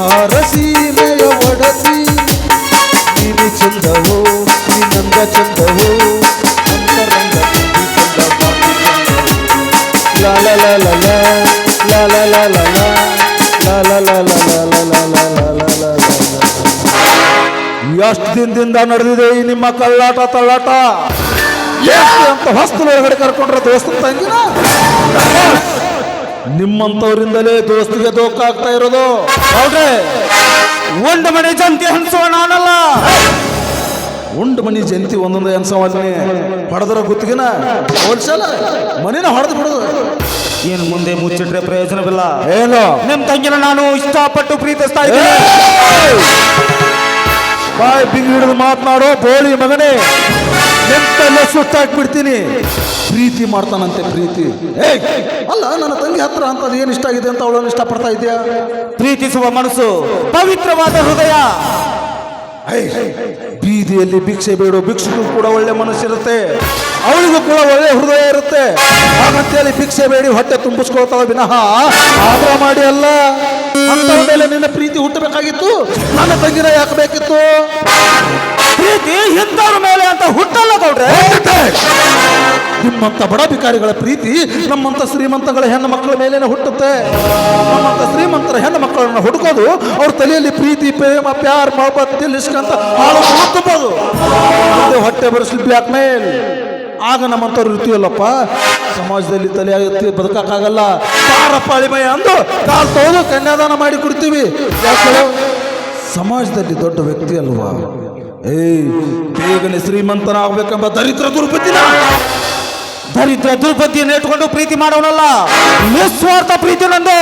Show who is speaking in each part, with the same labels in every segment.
Speaker 1: ತಾರಸೀಮೆಯ ಒಡತಿ ನೀನು ಚಂದವೋ ನೀನಂದ ಚಂದವೋ ಅಂತರಂಗ ಲಾಲ ಲಾಲ ಲಾಲ ಲಾಲ ಲಾಲ ಲಾಲ ಎಷ್ಟು ದಿನದಿಂದ ನಡೆದಿದೆ ಈ ನಿಮ್ಮ ಕಳ್ಳಾಟ ತಳ್ಳಾಟ ಎಷ್ಟು ಅಂತ ಹೊಸ್ತಲು ಹೊರಗಡೆ ಕರ್ಕೊಂಡ್ರೆ ದೋಸ್ತ ತಂಗಿನ ನಿಮ್ಮಂಥವರಿಂದಲೇ ದೋಸ್ತಿಗೆ ದೋಖ ಆಗ್ತಾ ಇರೋದು.
Speaker 2: ಹೌದ್ರೆ? ಒಂದು ಮನೆ ಜಂತಿ ಹಂಸುವ ನಾನಲ್ಲ.
Speaker 1: ಉಂಡು ಮನಿ ಜಂತಿ ಒಂದೊಂದು ಎನ್ಸವನ್ನೇ ಹೊಡೆದ್ರ ಗುತ್ತಿಗೆನ? ಹೋಲ್ಸಲ್ಲ ಮನಿನ ಹೊಡೆದು ಬಿಡುದು.
Speaker 2: ಏನು ಮುಂದೆ ಮುಚ್ಚಿಟ್ರೆ ಪ್ರಯೋಜನವಿಲ್ಲ.
Speaker 1: ಏನು?
Speaker 2: ನಿಮ್ಮ ತಂಗಿನ ನಾನು ಇಷ್ಟಪಟ್ಟು ಪ್ರೀತಿಸ್ತಾ ಇದ್ದೀನಿ.
Speaker 1: ಬಾಯ್ ಬಿಗಿ ಹಿಡಿದು ಮಾತನಾಡೋ ಬೋಳಿ ಮಗನೇ. ನಿಂತಲ್ಲೇ ಸುಟ್ಟಾಕ್ಬಿಡ್ತೀನಿ. ಪ್ರೀತಿ ಮಾಡ್ತಾನಂತೆ ಪ್ರೀತಿ. ಏ ಅಲ್ಲ ನನ್ನ ತಂಗಿ ಹತ್ರ ಅಂತದ್ದು ಏನು ಇಷ್ಟ ಆಗಿದೆ ಅಂತ ಅವಳನ್ನು ಇಷ್ಟಪಡ್ತಾ ಇದೆಯಾ
Speaker 2: ಪ್ರೀತಿಸುವ ಮನಸ್ಸು ಪವಿತ್ರವಾದ ಹೃದಯ.
Speaker 1: ಬೀದಿಯಲ್ಲಿ ಭಿಕ್ಷೆ ಬೇಡೋ ಭಿಕ್ಷೆಗೂ ಕೂಡ ಒಳ್ಳೆ ಮನಸ್ಸಿರುತ್ತೆ. ಅವಳಿಗೂ ಕೂಡ ಒಳ್ಳೆ ಹೃದಯ ಇರುತ್ತೆ. ಹಾಗಂತೇಳಿ ಭಿಕ್ಷೆ ಬೇಡಿ ಹೊಟ್ಟೆ ತುಂಬಿಸ್ಕೊಳ್ತಾಳೆ ವಿನಃ. ಆದ್ರ ಮಾಡಿ ಅಲ್ಲ. ಅಂತ ಮೇಲೆ ನಿನ್ನ ಪ್ರೀತಿ ಹುಟ್ಟಬೇಕಾಗಿತ್ತು ನನ್ನ ತಂಗಿನ ಯಾಕೆ ಬೇಕಿತ್ತು?
Speaker 2: ಪ್ರೀತಿ ಇಂಥವ್ರ ಮೇಲೆ ಅಂತ ಹುಟ್ಟಲ್ಲ ಗೌಡ್ರೆ.
Speaker 1: ನಿಮ್ಮಂತ ಬಡ ಭಿಕಾರಿಗಳ ಪ್ರೀತಿ ನಮ್ಮಂತ ಶ್ರೀಮಂತಗಳ ಹೆಣ್ಣು ಮಕ್ಕಳ ಮೇಲೇನೆ ಹುಟ್ಟುತ್ತೆ. ನಮ್ಮಂತ ಶ್ರೀಮಂತರ ಹೆಣ್ಣು ಮಕ್ಕಳನ್ನ ಹುಡುಕೋದು ಅವ್ರ ತಲೆಯಲ್ಲಿ ಪ್ರೀತಿ, ಪ್ರೇಮ, ಪ್ಯಾರ್ ಮೊಹಬತ್ ತಿಳಿಸ್ಕಂತ ಹಾಳು ಮುಂದೆ ಹೊಟ್ಟೆ ಬರೆಸಲಿ ಬ್ಲ್ಯಾಕ್ ಮೇಲ್. ಆಗ ನಮ್ಮಂಥವ್ರು ಇರ್ತೀವಲ್ಲಪ್ಪ. ಸಮಾಜದಲ್ಲಿ ತಲೆ ಆಗುತ್ತೆ ಬದುಕಕ್ಕಾಗಲ್ಲ. ಪಾರಪ್ಪ ಅಳಿಮಯ ಅಂದು ಕಾಲ್ ತೋದು ಕನ್ಯಾದಾನ ಮಾಡಿ ಕೊಡ್ತೀವಿ. ಸಮಾಜದಲ್ಲಿ ದೊಡ್ಡ ವ್ಯಕ್ತಿ ಅಲ್ವಾ? ಏಯ್, ಬೇಗನೆ ಶ್ರೀಮಂತನಾಗಬೇಕೆಂಬ ದರಿದ್ರ ದುರ್ಬುದ್ಧಿನ
Speaker 2: ದರಿದ್ರ ದುರ್ಬುದ್ಧಿಯನ್ನು ಇಟ್ಕೊಂಡು ಪ್ರೀತಿ ಮಾಡೋನಲ್ಲ. ನಿಸ್ವಾರ್ಥ ಪ್ರೀತಿ ನಂದು.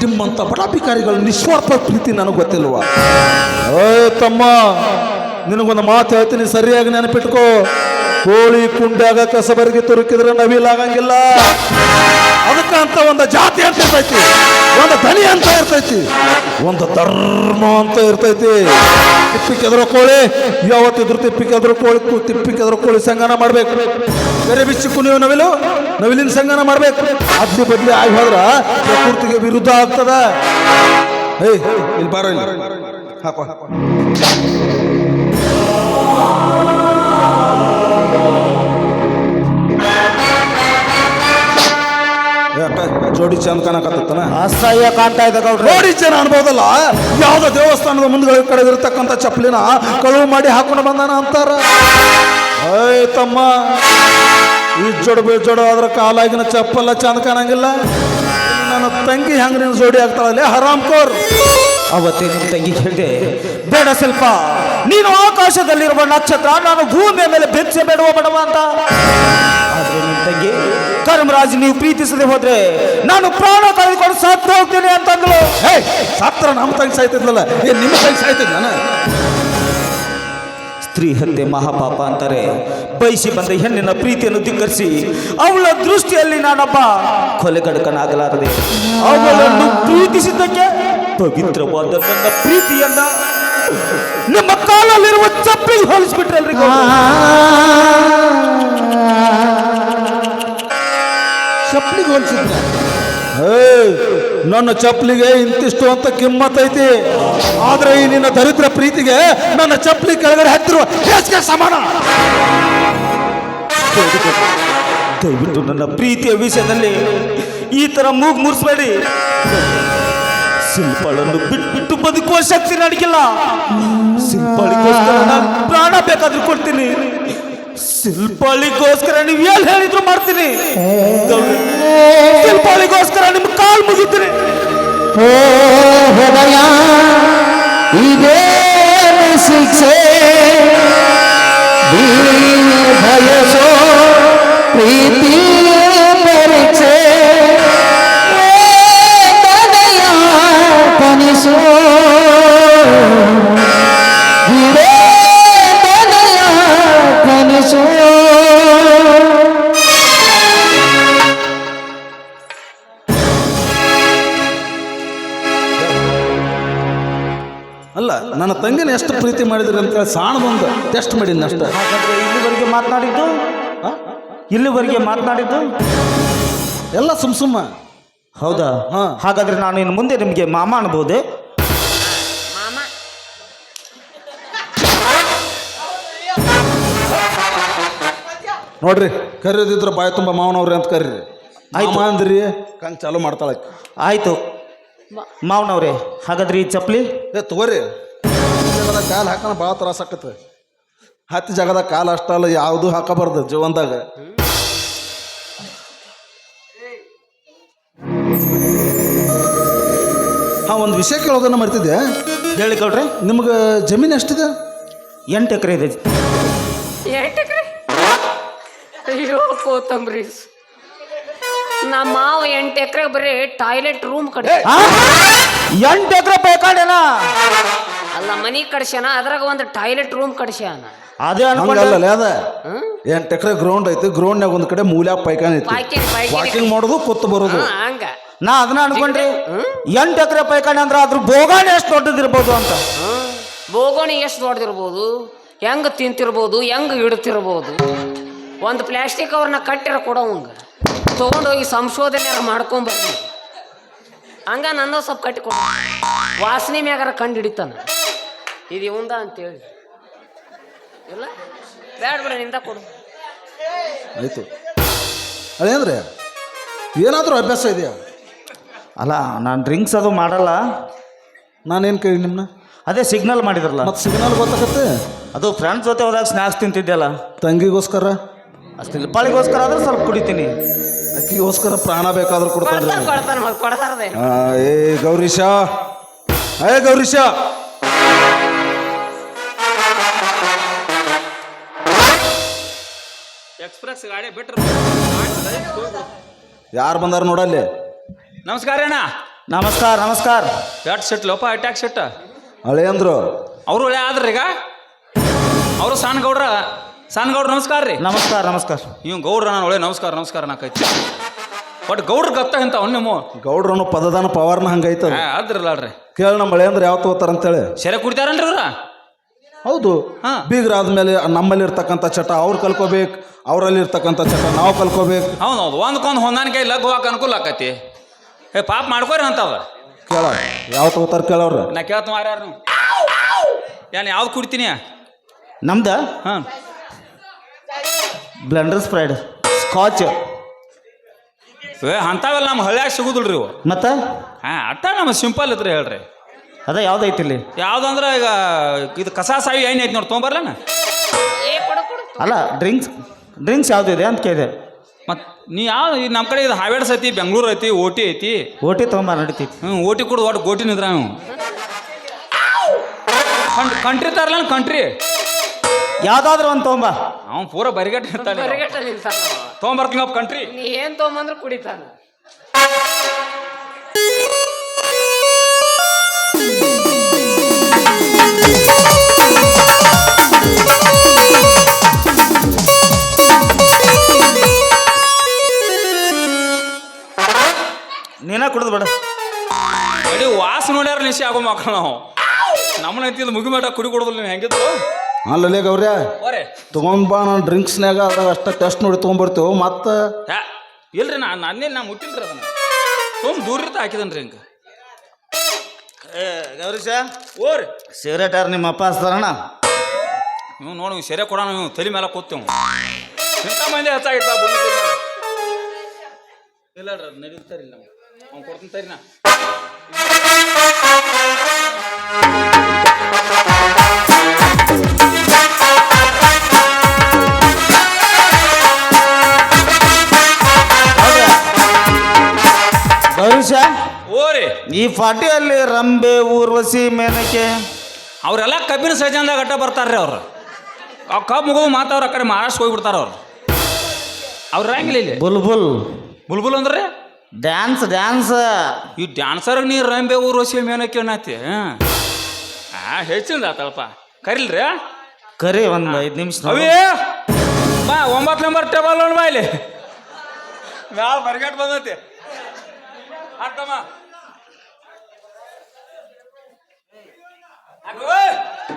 Speaker 1: ನಿಮ್ಮಂತ ಪಟಾಭಿಕಾರಿಗಳು ನಿಸ್ವಾರ್ಥ ಪ್ರೀತಿ ನನಗೆ ಗೊತ್ತಿಲ್ವಾ. ಏ ತಮ್ಮ, ನಿನಗೊಂದು ಮಾತು ಹೇಳ್ತೀನಿ, ಸರಿಯಾಗಿ ನೆನಪಿಟ್ಕೋ. ಕೋಳಿ ಕುಂಡಾಗ ಕಸಬರಿಗೆ ತುರುಕಿದ್ರೆ ನವಿಲಾಗಂಗಿಲ್ಲ. ಅದಕ್ಕೆ ಅಂತ ಒಂದು ಜಾತಿ ಅಂತ ಇರ್ತೈತಿ, ಒಂದು ಧನಿ ಅಂತ ಇರ್ತೈತಿ, ಒಂದು ಧರ್ಮ ಅಂತ ಇರ್ತೈತಿ. ತಿಪ್ಪಿ ಕೆದ್ರ ಕೋಳಿ, ಯಾವತ್ತಿದ್ರು ತಿಪ್ಪಿ ಕೆದ್ರ ಕೋಳಿ ತಿಪ್ಪಿ ಕೆದ್ರ ಕೋಳಿ ಸಂಗನ ಮಾಡ್ಬೇಕು. ಬೇರೆ ಬಿಚ್ಚಿ ಕುಣಿಯೋ ನವಿಲು, ನವಿಲಿನ ಸಂಗನ ಮಾಡ್ಬೇಕು. ಅದ್ಲಿ ಬದ್ಲಿ ಆಗಿ ಹೋದ್ರ ಪ್ರಕೃತಿಗೆ ವಿರುದ್ಧ ಆಗ್ತದ. ಏಯ್, ಇಲ್ಲಿ ಬಾರೋ ಇಲ್ಲಿ. ಹಾಕೋ. ಜೋಡಿ ಚಂದ ಕಾಣಕತ್ತನ
Speaker 2: ಅಸಹ್ಯ ಕಾಣ್ತಾ ಇದೆ ಗೌಡ್ರೆ.
Speaker 1: ನೋಡಿ ಜನ ಅನ್ಬೋದಲ್ಲ? ಯಾವ್ದೋ ದೇವಸ್ಥಾನದ ಮುಂದ್ಗಡೆ ಕಡೆ ಇರತಕ್ಕಂಥ ಚಪ್ಪಲಿನ ಕಳುವು ಮಾಡಿ ಹಾಕೊಂಡು ಬಂದಾನ ಅಂತಾರ. ಏಯ್ ತಮ್ಮ ಈ ಜೋಡು ಬೇಜೋಡ ಅದ್ರ ಕಾಲಾಗಿನ ಚಪ್ಪಲ್ಲ ಚಂದ ಕಾಣಂಗಿಲ್ಲ. ನನ್ನ ತಂಗಿ ಹೆಂಗ ನೀನು ಜೋಡಿ ಆಗ್ತಾಳಲ್ಲೇ ಹರಾಮ್ ಕೋರ್.
Speaker 2: ಅವತ್ತೇ ನಿನ್ ತಂಗಿ ಹೇಳಿದೆ ಬೇಡ ಸ್ವಲ್ಪ ನೀನು ಆಕಾಶದಲ್ಲಿರುವ ನಕ್ಷತ್ರ ನಾನು ಭೂಮಿಯ ಮೇಲೆ ಬೆಚ್ಚೆ ಬೇಡುವ ಬಡವ ಅಂತ. ಆದ್ರೆ ನಿನ್ನ ತಂಗಿ ಕರ್ಮರಾಜ್ ನೀವು ಪ್ರೀತಿಸದೆ ಹೋದ್ರೆ ನಾನು ಪ್ರಾಣ ಕಳೆದುಕೊಂಡು ಸತ್ತು ಹೋಗ್ತೀನಿ ಅಂತಂದ್ಲು.
Speaker 1: ಹೇ ಸಾತ್ರ ನಮ್ಮ ತಂಗಿ ಸಾಯ್ತಿದ್ಲಲ್ಲ? ಏನ್ ನಿಮ್ಮ ತಂಗಿ ಸಾಯ್ತಿದ್ ನಾನು?
Speaker 2: ಸ್ತ್ರೀ ಹತ್ಯೆ ಮಹಾಪಾಪ ಅಂತಾರೆ. ಬಯಸಿ ಬಂದ ಹೆಣ್ಣಿನ ಪ್ರೀತಿಯನ್ನು ಧಿಕ್ಕರಿಸಿ ಅವಳ ದೃಷ್ಟಿಯಲ್ಲಿ ನಾನೊಬ್ಬ ಕೊಲೆಗಡಕನಾಗಲಾರದೆ ಅವಳನ್ನು ಪ್ರೀತಿಸಿದ್ದಕ್ಕೆ ಪವಿತ್ರವಾದ ನನ್ನ ಪ್ರೀತಿಯನ್ನ ನಿಮ್ಮ ಕಾಲಲ್ಲಿರುವ ಚಪ್ಪಲಿಗೆ ಹೋಲಿಸ್ಬಿಟ್ರಲ್ರಿ ಗೌಡ್ರೆ.
Speaker 1: ಚಪ್ಪಲಿಗೆ ಹೋಲಿಸಿದ್ನ ಏ ನನ್ನ ಚಪ್ಪಲಿಗೆ ಇಂತಿಷ್ಟು ಅಂತ ಕಿಮ್ಮತ್ ಐತಿ. ಆದ್ರೆ ಈ ನಿನ್ನ ದರಿದ್ರ ಪ್ರೀತಿಗೆ ನನ್ನ ಚಪ್ಪಲಿ ಕೆಳಗಡೆ ಹತ್ತಿರುವ ಹೆಚ್ಚಿಗೆ ಸಮಾನ.
Speaker 2: ದಯವಿಟ್ಟು ನನ್ನ ಪ್ರೀತಿಯ ವಿಷಯದಲ್ಲಿ ಈ ತರ ಮೂಗ್ ಮುರಿಸ್ಬೇಡಿ. ಶಿಲ್ಪಾಳನ್ನು ಬಿಟ್ಬಿಟ್ಟು ಬದುಕುವ ಶಕ್ತಿ ನನಗಿಲ್ಲ ಶಿಲ್ಪಾಳಿಗೋಸ್ಕರ ನಾನು ಪ್ರಾಣ ಬೇಕಾದ್ರೂ ಕೊಡ್ತೀನಿ. ಶಿಲ್ಪಾಳಿಗೋಸ್ಕರ ನೀವು ಏನ್ ಹೇಳಿದ್ರು ಮಾಡ್ತೀನಿ? ಶಿಲ್ಪಾಳಿಗೋಸ್ಕರ ನಿಮ್ ಕಾಲ್ ಮುಗಿತೀನಿ.
Speaker 3: ಓ ಹೃದಯ ಇದೇನು ಶಿಕ್ಷೆ. ಬಯಸೋ ಪ್ರೀತಿ
Speaker 1: ನನ್ನ ತಂಗಿನ ಎಷ್ಟು ಪ್ರೀತಿ ಮಾಡಿದ್ರಿ ಅಂತ ಸಾಣದೊಂದು ಟೆಸ್ಟ್ ಮಾಡಿದ್ನ ಅಷ್ಟು.
Speaker 2: ಹಾಗಾದ್ರೆ ಇಲ್ಲಿವರೆಗೆ ಮಾತನಾಡಿದ್ದು? ಇಲ್ಲಿವರೆಗೆ ಮಾತನಾಡಿದ್ದು?
Speaker 1: ಎಲ್ಲ ಸುಮ್ ಸುಮ್ಮ.
Speaker 2: ಹೌದಾ?
Speaker 1: ಹಾ.
Speaker 2: ಹಾಗಾದ್ರೆ ನಾನು ಇನ್ನು ಮುಂದೆ ನಿಮಗೆ ಮಾಮ ಅನ್ಬೋದೆ?
Speaker 1: ನೋಡ್ರಿ ಕರೆಯೋದಿದ್ರೆ ಬಾಯಿ ತುಂಬ ಮಾವನವ್ರಿ ಅಂತ ಕರೀರಿ.
Speaker 2: ಆಯ್ತು.
Speaker 1: ಅಂದ್ರಿ ಕಂಗ್ ಚಾಲು ಮಾಡ್ತಾಳೆ ಆಕಿ.
Speaker 2: ಆಯ್ತು. ಮಾವನವ್ರೆ ಹಾಗಾದ್ರೆ ಈ ಚಪ್ಪಲಿ?
Speaker 1: ಏ ತಗೋರಿ. ಜಾಗದಾಗ ಕಾಲು ಹಾಕೋಣ ಭಾಳ ತ್ರಾಸ ಆಕತ್ತೆ. ಹತ್ತಿ ಜಾಗದಾಗ ಕಾಲು ಅಷ್ಟಲ್ಲ ಯಾವುದು ಹಾಕಬಾರ್ದು ಜೀವನದಾಗ. ಹಾ ಒಂದು ವಿಷಯ ಕೇಳೋದನ್ನ ಮರ್ತಿದ್ದೆ
Speaker 2: ಹೇಳಿ ಕೇಳ್ರಿ.
Speaker 1: ನಿಮ್ಗೆ ಜಮೀನು ಎಷ್ಟಿದೆ?
Speaker 2: ಎಂಟು ಎಕರೆ ಇದೆ
Speaker 4: ಎಂಟು ಎಕರೆ? ಅಯ್ಯೋ ಕೋತಂಬರಿ. ನಮ್ಮ ಮಾವ ಎಂಟು ಎಕರೆ ಬರೀ ಟಾಯ್ಲೆಟ್ ರೂಮ್ ಕಡೆ
Speaker 2: ಎಂಟ್ ಎಂಟು ಎಕರೆ ಬೇಕಾಡೇನ
Speaker 4: ಅಲ್ಲ ಮನಿ ಕಡ್ಸ್ಯಾನ ಅದ್ರಾಗ ಒಂದು ಟಾಯ್ಲೆಟ್ ರೂಮ್ ಕಡ್ಸ್ಯಾನ
Speaker 2: ಅದೇ ಅನ್ಕೊಂಡೆ.
Speaker 1: ಹಂಗಲ್ಲ ಅದ. ಎಂಟು ಎಕರೆ ಗ್ರೌಂಡ್ ಐತಿ ಗ್ರೌಂಡ್ನಾಗ ಒಂದು ಕಡೆ ಮೂಲ್ಯಾಗ ಪೈಕಾನ್ ಐತಿ.
Speaker 4: ಪಾಯ್ಕಿನ ಪಾಯ್ಕಿನ.
Speaker 1: ವಾಕಿಂಗ್ ಮಾಡೋದು ಕೊತ್ತು ಬರೋದು.
Speaker 4: ಹಂಗ.
Speaker 2: ನಾ ಅದನ್ನ ಅನ್ಕೊಂಡ್ರಿ ಎಂಟು ಎಕರೆ ಪೈಕಾಣಿ ಅಂದ್ರೆ ಅದ್ರ ಬೋಗಾಣಿ ಎಷ್ಟು ದೊಡ್ಡದಿರ್ಬೋದು ಅಂತ.
Speaker 4: ಹ್ಮ್. ಬೋಗೋಣಿ ಎಷ್ಟು ದೊಡ್ಡದಿರ್ಬೋದು? ಹೆಂಗ್ ತಿಂತಿರ್ಬೋದು? ಹೆಂಗ್ ಇಡ್ತಿರ್ಬೋದು? ಒಂದು ಪ್ಲಾಸ್ಟಿಕ್ ಅವ್ರನ್ನ ಕಟ್ಟಿರ ಕೊಡೋವಂಗ ತೊಗೊಂಡೋಗಿ ಸಂಶೋಧನೆ ಮಾಡ್ಕೊಂಬರ್ಲಿ ಹಂಗ ನನ್ನ ಸ್ವಲ್ಪ ಕಟ್ಟಿ ಕೊಡ ವಾಸನೆ ಮ್ಯಾಗಾರ ಕಂಡು ಹಿಡಿತಾನ. ಇದು ಇವಂದ ಅಂತೇಳಿ ಇಲ್ಲ? ಬ್ಯಾಡ ಬಿಡ ನಿಂದ ಕೊಡು.
Speaker 1: ಆಯ್ತು. ಅದೇಂದ್ರೆ ಏನಾದರೂ ಅಭ್ಯಾಸ ಇದೆಯಾ?
Speaker 2: ಅಲ್ಲ ನಾನು ಡ್ರಿಂಕ್ಸ್ ಅದು ಮಾಡಲ್ಲ.
Speaker 1: ನಾನೇನು ಕೇಳಿ ನಿಮ್ಮನ್ನ
Speaker 2: ಅದೇ ಸಿಗ್ನಲ್ ಮಾಡಿದ್ರಲ್ಲ.
Speaker 1: ಮತ್ತು ಸಿಗ್ನಲ್ ಗೊತ್ತಾಗತ್ತೆ?
Speaker 2: ಅದು ಫ್ರೆಂಡ್ಸ್ ಜೊತೆ ಹೋದಾಗ ಸ್ನ್ಯಾಕ್ಸ್ ತಿಂತಿದ್ದೆಲ್ಲ
Speaker 1: ತಂಗಿಗೋಸ್ಕರ?
Speaker 2: ಅಷ್ಟಿಲ್ಲ ಪಾಳಿಗೋಸ್ಕರ ಆದ್ರೆ ಸ್ವಲ್ಪ ಕುಡಿತೀನಿ.
Speaker 1: ಅಕ್ಕಿಗೋಸ್ಕರ ಪ್ರಾಣ ಬೇಕಾದ್ರೂ ಕೊಡ್ತಾರೆ
Speaker 4: ಕೊಡ್ತಾರ ಕೊಡ್ತಾನ ಕೊಡ್ತಾರದೆ
Speaker 1: ಏ ಗೌರೀಶ ಏ ಗೌರೀಶ.
Speaker 5: ಎಕ್ಸ್ಪ್ರೆಸ್ ಗಾಡಿ ಬಿಟ್ರು
Speaker 1: ಯಾರು ಬಂದಾರ ನೋಡಲ್ಲಿ
Speaker 5: ನಮಸ್ಕಾರ ಅಣ್ಣ.
Speaker 2: ನಮಸ್ಕಾರ ನಮಸ್ಕಾರ.
Speaker 5: ಎಟ್ ಸೆಟ್ ಲೋಪ ಅಟ್ಯಾಕ್ ಸೆಟ್
Speaker 1: ಹಳೆ ಅಂದ್ರು.
Speaker 5: ಅವರು ಒಳ್ಳೆ ಆದ್ರಿ ಈಗ? ಅವರು ಸಣ್ಣ ಗೌಡ್ರ. ಸಣ್ಣ ಗೌಡ್ರ ನಮಸ್ಕಾರ ರೀ.
Speaker 2: ನಮಸ್ಕಾರ ನಮಸ್ಕಾರ.
Speaker 5: ನೀವು ಗೌಡ್ರ ನಾನು ಒಳ್ಳೆ ನಮಸ್ಕಾರ ನಮಸ್ಕಾರ ನಾಕೈತಿ ಬಟ್ ಗೌಡ್ರ ಗತ್ತ ಅಂತ ಅವ್ನು ನಿಮ್ಮ?
Speaker 1: ಗೌಡ್ರನು ಪದದಾನ ಪವಾರ್ನ
Speaker 5: ಹಂಗೈತ ಅದ್ರಲ್ಲ ರೀ
Speaker 1: ಕೇಳ ನಮ್ಮ ಹಳೆ ಅಂದ್ರೆ ಯಾವ ತಗೋತಾರ ಅಂತೇಳಿ
Speaker 5: ಸೆರೆ ಕುಡಿತಾರನ್ರಿ ಇವ್ರ?
Speaker 1: ಹೌದು.
Speaker 5: ಹಾ.
Speaker 1: ಬೀಗ್ರಾದ್ಮೇಲೆ ನಮ್ಮಲ್ಲಿ ಇರ್ತಕ್ಕಂಥ ಚಟ ಅವ್ರು ಕಲ್ಕೋಬೇಕು ಅವರಲ್ಲಿ ಇರ್ತಕ್ಕಂಥ ಚಟ ನಾವು ಕಲ್ಕೋಬೇಕು.
Speaker 5: ಹೌದು ಹೌದು ಒಂದ್ಕೊಂದು ಹೊಂದಾಣಿಕೆ ಲಘು ಹೋಗಕ್ಕೆ ಅನುಕೂಲ ಆಕತಿ. ಏ ಪಾಪ ಮಾಡ್ಕೋರಿ ಅಂತಾವ
Speaker 1: ಕೇಳ ಯಾವ ತಗೋತಾರ ಕೇಳವ್ರ
Speaker 5: ನಾ ಕೇಳ್ತ ಮಾರ್ಯಾರು ನೀವು ಏನು ಯಾವ್ದು ಕುಡಿತೀನಿ?
Speaker 2: ನಮ್ದ?
Speaker 5: ಹಾಂ.
Speaker 2: ಬ್ಲೆಂಡರ್ ಸ್ಪ್ರೈಡ್ ಸ್ಕಾಚ್
Speaker 5: ಏ ಅಂಥವೆಲ್ಲ ನಮ್ಮ ಹಳ್ಳ್ಯಾಗ ಸಿಗುದಿಲ್ರಿ ಇವು.
Speaker 2: ಹಾ
Speaker 5: ಹಾಂ ಅಟ್ಟ ನಮ್ಮ ಸಿಂಪಲ್ ಇದ್ರಿ ಹೇಳ್ರಿ.
Speaker 2: ಅದ ಯಾವ್ದೈತಿ ಇಲ್ಲಿ?
Speaker 5: ಯಾವ್ದಂದ್ರೆ ಈಗ ಇದು ಕಸ ಸಾವಿ ಏನ್ ಐತಿ ನೋಡಿ ತೊಗೊಂಬರ್ಲನ?
Speaker 4: ಏ ಕೊಡು ಕೊಡು
Speaker 2: ಅಲ್ಲ ಡ್ರಿಂಕ್ಸ್ ಡ್ರಿಂಕ್ಸ್ ಯಾವ್ದಿದೆ ಅಂತ ಕೇಳಿದೆ.
Speaker 5: ಮತ್ತು ನೀ ಯಾವ ನಮ್ಮ ಕಡೆ ಇದು ಹಾವೇಡ್ಸ್ ಐತಿ ಬೆಂಗಳೂರು ಐತಿ ಓಟಿ ಐತಿ.
Speaker 2: ಓಟಿ ತೊಗೊಂಬ ನಡಿತೈತಿ
Speaker 5: ಹ್ಞೂ ಓಟಿ ಕೊಡು ಒಟ್ಟು ಗೋಟಿ ನಿದ್ರ ನಾವು ಕಂಟ್ರಿ ತರಲ ಕಂಟ್ರಿ
Speaker 2: ಯಾವ್ದಾದ್ರು ಒಂದು ತೊಗೊಂಬ.
Speaker 5: ಅವ್ನು ಪೂರ ಬರಿಗಟ್ಟ. ತೊಗೊಂಬರ್ತೀನಪ್ಪ ಕಂಟ್ರಿ
Speaker 4: ಏನು ಕುಡಿತಾನೆ
Speaker 5: ಕುಡಿತಾನ ಮಕ್ಕಳು ನಾವು ನಮ್ಮನೆ ಐತಿ ಮುಗಿ ಮಟ ಕುಡಿ ಕೊಡೋದಿಲ್ಲ ನೀವು ಹೆಂಗಿದ್ರು
Speaker 1: ಅಲ್ಲಲ್ಲೇ ಗೌರ್ಯ
Speaker 5: ಓರೆ
Speaker 1: ತಗೊಂಬ ನಾನು ಡ್ರಿಂಕ್ಸ್ನಾಗ ಅದ್ರಾಗ ಅಷ್ಟ ಟೆಸ್ಟ್ ನೋಡಿ ತೊಗೊಂಬರ್ತೀವಿ ಮತ್ತೆ?
Speaker 5: ಹ್ಯಾ ಇಲ್ರಿ ನಾ ನನ್ನೇನು ನಾ ಮುಟ್ಟಿಲ್ರಿ ಅದನ್ನ. ತುಂಬ ದೂರ ಇರ್ತ ಹಾಕಿದನ್ರಿ ಹಿಂಗೆ.
Speaker 2: ಗೌರೀಶ.
Speaker 5: ಓರಿ
Speaker 2: ಸಿಗರೇಟ್ ಯಾರು ನಿಮ್ಮ ಅಪ್ಪ ಹಚ್ತಾರಣ್ಣ?
Speaker 5: ನೀವು ನೋಡಿ ನೀವು ಸೆರೆ ಕೊಡೋಣ ನೀವು ತಲೆ ಮೇಲೆ ಕೂತೇವು ಇಂಥ ಮಂದಿ ಹೆಚ್ಚಾಗಿತ್ತ. ಇಲ್ಲ ರೀ ನಡೀತಾರಿಲ್ಲ ನಾವು ಅವ್ನು ಕೊಡ್ತೀನಿ ತರಿ ನಾ
Speaker 2: ಗೌರೀಶ
Speaker 5: ಓರಿ.
Speaker 2: ಈ ಪಾಟಿಯಲ್ಲಿ ರಂಬೆ ಊರ್ವಶಿ ಮೇನಕೆ.
Speaker 5: ಅವರೆಲ್ಲ ಕಬ್ಬಿನ ಸಜಾನ್ದಾಗ ಅಟ್ಟ ಬರ್ತಾರ್ರಿ ಅವ್ರು. ಆ ಕಬ್ ಮುಗಿದು ಮಾತಾವ್ರು ಆ ಕಡೆ ಮಹಾರಾಷ್ಟ್ರ ಹೋಗ್ಬಿಡ್ತಾರ ಅವ್ರು. ಅವ್ರು ಇರಂಗಿಲ್ಲ ಇಲ್ಲಿ?
Speaker 2: ಬುಲ್ಬುಲ್.
Speaker 5: ಬುಲ್ಬುಲ್ ಅಂದ್ರೆ?
Speaker 2: Dance dance.
Speaker 5: ಈ ಡ್ಯಾನ್ಸರ್ಗೆ ನೀ ರಂಬೆ ಊರ್ವಶಿ ಮೇನಕೆ ಅನ್ನತಿ ಹಾ? ಹೆಚ್ಚಿಂದ ಆತಳಪ್ಪ. ಕರಿಲ್ರಿ?
Speaker 2: ಕರಿ ಒಂದು ಐದು ನಿಮಿಷ
Speaker 5: ಅವೇ! ಬಾ ಒಂಬತ್ತು ನಂಬರ್ ಟೇಬಲ್ ನೋಡಿ ಬಾ ಇಲ್ಲಿ. ಮ್ಯಾಲ ಬರ್ಗಟ್ ಬಂದೈತಿ. ಹಾಕಮ್ಮ ಹಾಕು.